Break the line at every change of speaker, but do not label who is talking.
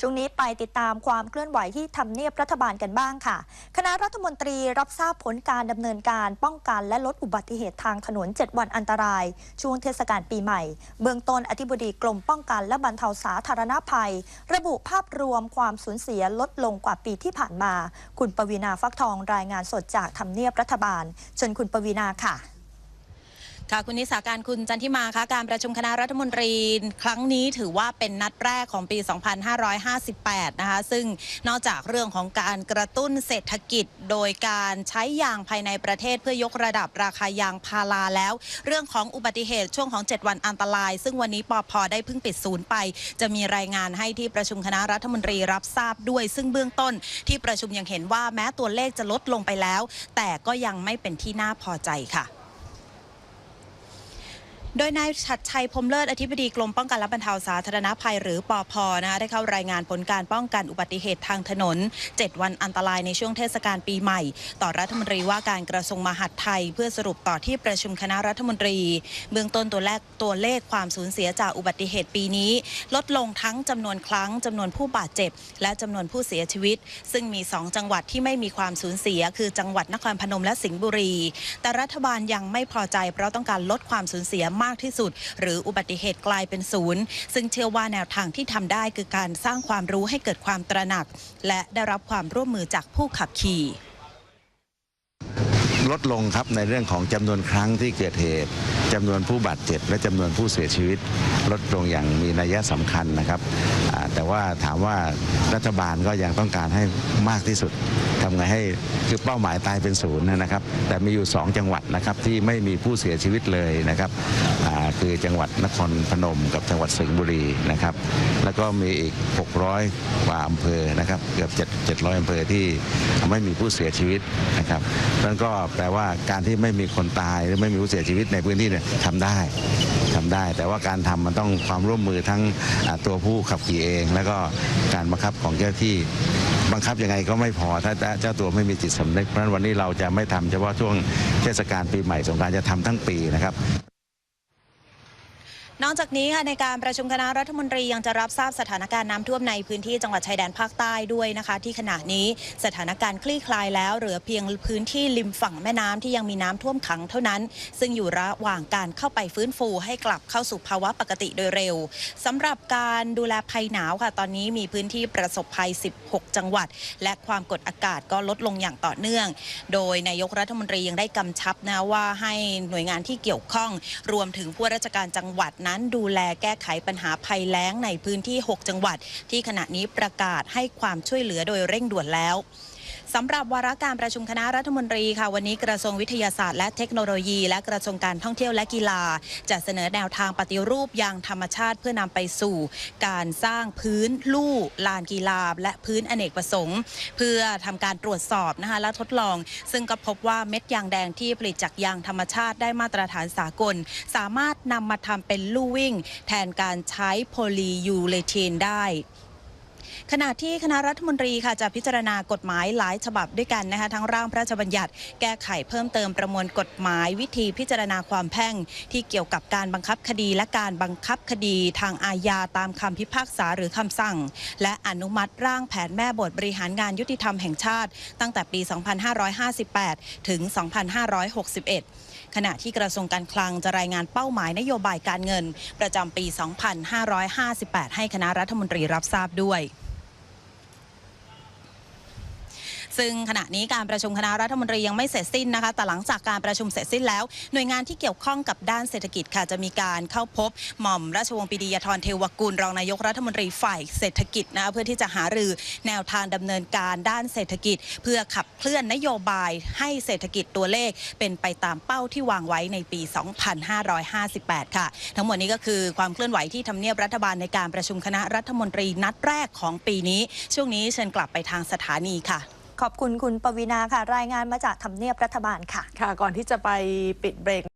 ช่วงนี้ไปติดตามความเคลื่อนไหวที่ทำเนียบรัฐบาลกันบ้างค่ะ คณะรัฐมนตรีรับทราบผลการดำเนินการป้องกันและลดอุบัติเหตุทางถนน 7 วันอันตราย ช่วงเทศกาลปีใหม่ เบื้องต้นอธิบดีกรมป้องกันและบรรเทาสาธารณภัย ระบุภาพรวมความสูญเสียลดลงกว่าปีที่ผ่านมา คุณปวีนาฟักทองรายงานสดจากทำเนียบรัฐบาลเชิญคุณปวีนาค่ะ
ค่ะคุณนิสาการคุณจันทิมาคะการประชุมคณะรัฐมนตรี ครั้งนี้ถือว่าเป็นนัดแรกของปี 2558 นะคะ ซึ่งนอกจากเรื่องของการกระตุ้นเศรษฐกิจ โดยการใช้ยางภายในประเทศเพื่อยกระดับราคายางพาราแล้ว เรื่องของอุบัติเหตุช่วงของ 7 วันอันตราย ซึ่งวันนี้ปอพได้เพิ่งปิดศูนย์ไป จะมีรายงานให้ที่ประชุมคณะรัฐมนตรีรับทราบด้วย ซึ่งเบื้องต้นที่ประชุมยังเห็นว่าแม้ตัวเลขจะลดลงไปแล้ว แต่ก็ยังไม่เป็นที่น่าพอใจค่ะ โดยนายชัดชัยพรมเลิศอธิบดีกรมป้องกันและบรรเทาสาธารณภัยหรือปอพนะคะได้เข้ารายงานผลการป้องกันอุบัติเหตุทางถนน 7 วันอันตรายในช่วงเทศกาลปีใหม่ ต่อรัฐมนตรีว่าการกระทรวงมหาดไทย เพื่อสรุปต่อที่ประชุมคณะรัฐมนตรี เบื้องต้นตัวแรกตัวเลขความสูญเสียจากอุบัติเหตุปีนี้ ลดลงทั้งจำนวนครั้งจำนวนผู้บาดเจ็บ และจำนวนผู้เสียชีวิต ซึ่งมี 2 จังหวัดที่ไม่มีความสูญเสีย คือจังหวัดนครพนมและสิงห์บุรี แต่รัฐบาลยังไม่พอใจเพราะต้องการลดความสูญเสียมากากที่สุด หรืออุบัติเหตุกลายเป็นศูนย์ ซึ่งเชื่อว่าแนวทางที่ทำได้คือการสร้างความรู้ให้เกิดความตระหนัก และได้รับความร่วมมือจากผู้ขับขี่
ลดลงครับในเรื่องของจำนวนครั้งที่เกิดเหตุจำนวนผู้บาดเจ็บ และจำนวนผู้เสียชีวิต ลดลงอย่างมีนัยสำคัญนะครับ แต่ว่าถามว่ารัฐบาลก็ยังต้องการให้มากที่สุดทำไงให้คือเป้าหมายตายเป็นศูนย์นะครับ แต่มีอยู่ 2 จังหวัดนะครับที่ไม่มีผู้เสียชีวิตเลยนะครับคือจังหวัดนครพนมกับจังหวัดสิงห์บุรีนะครับ แล้วก็มีอีก 600 กว่าอำเภอนะครับเกือบ7 700อำเภอที่ไม่มีผู้เสียชีวิตนะครับนั่นก็แปลว่าการที่ไม่มีคนตายหรือไม่มีผู้เสียชีวิตในพื้นที่เนี่ยทำได้ทำได้ แต่ว่าการทำมันต้องความร่วมมือทั้งตัวผู้ขับขี่เอง แล้วก็การบังคับของเจ้าที่บังคับยังไงก็ไม่พอถ้าเจ้าตัวไม่มีจิตสำนึกเพราะฉะนั้นวันนี้เราจะไม่ทำเฉพาะช่วงเทศกาลปีใหม่สงการจะทำทั้งปีนะครับ
นอกจากนี้ค่ะในการประชุมคณะรัฐมนตรียังจะรับทราบสถานการณ์น้ำท่วมในพื้นที่จังหวัดชายแดนภาคใต้ด้วยนะคะ ที่ขณะนี้สถานการณ์คลี่คลายแล้ว เหลือเพียงพื้นที่ริมฝั่งแม่น้ำที่ยังมีน้ำท่วมขังเท่านั้น ซึ่งอยู่ระหว่างการเข้าไปฟื้นฟูให้กลับเข้าสู่ภาวะปกติโดยเร็วสำหรับการดูแลภัยหนาวค่ะ ตอนนี้มีพื้นที่ประสบภัย 16 จังหวัด และความกดอากาศก็ลดลงอย่างต่อเนื่อง โดยนายกรัฐมนตรียังได้กำชับนะว่าให้หน่วยงานที่เกี่ยวข้อง รวมถึงผู้ราชการจังหวัดนั้นดูแลแก้ไขปัญหาภัยแล้งในพื้นที่ 6 จังหวัด ที่ขณะนี้ประกาศให้ความช่วยเหลือโดยเร่งด่วนแล้ว สำหรับวาระการประชุมคณะรัฐมนตรีค่ะวันนี้กระทรวงวิทยาศาสตร์และเทคโนโลยี และกระทรวงการท่องเที่ยวและกีฬา จะเสนอแนวทางปฏิรูปยางธรรมชาติ เพื่อนำไปสู่ การสร้างพื้นลู่ลานกีฬา และพื้นอเนกประสงค์ เพื่อทำการตรวจสอบนะคะและทดลอง ซึ่งก็พบว่าเม็ดยางแดงที่ผลิตจากยางธรรมชาติได้มาตรฐานสากล สามารถนำมาทำเป็นลู่วิ่ง แทนการใช้โพลียูเรเทนได้ ขณะที่คณะรัฐมนตรีค่ะจะพิจารณากฎหมายหลายฉบับด้วยกันนะคะทั้งร่างพระราชบัญญัติ แก้ไขเพิ่มเติมประมวลกฎหมาย วิธีพิจารณาความแพ่ง ที่เกี่ยวกับการบังคับคดี และการบังคับคดีทางอาญาตามคำพิพากษาหรือคำสั่ง และอนุมัติร่างแผนแม่บทบริหารงานยุติธรรมแห่งชาติ ตั้งแต่ปี 2558 ถึง 2561ขณะที่กระทรวงการคลังจะรายงานเป้าหมายนโยบายการเงิน ประจำปี 2558 ให้คณะรัฐมนตรีรับทราบด้วย ซึ่งขณะนี้การประชุมคณะรัฐมนตรียังไม่เสร็จสิ้นนะคะ แต่หลังจากการประชุมเสร็จสิ้นแล้ว หน่วยงานที่เกี่ยวข้องกับด้านเศรษฐกิจค่ะจะมีการเข้าพบหม่อมราชวงศ์ปีดียธรเทวกุลรองนายกรัฐมนตรีฝ่ายเศรษฐกิจนะคะเพื่อที่จะหารือแนวทางดำเนินการด้านเศรษฐกิจ เพื่อขับเคลื่อนนโยบายให้เศรษฐกิจตัวเลข เป็นไปตามเป้าที่วางไว้ในปี 2558 ค่ะ ทั้งหมดนี้ก็คือความเคลื่อนไหวที่ทำเนียบรัฐบาลในการประชุมคณะรัฐมนตรีนัดแรกของปีนี้ ช่วงนี้เชิญกลับไปทางสถานีค่ะ
ขอบคุณคุณปวีนาค่ะ รายงานมาจากทำเนียบรัฐบาลค่ะ
ค่ะ ก่อนที่จะไปปิดเบรก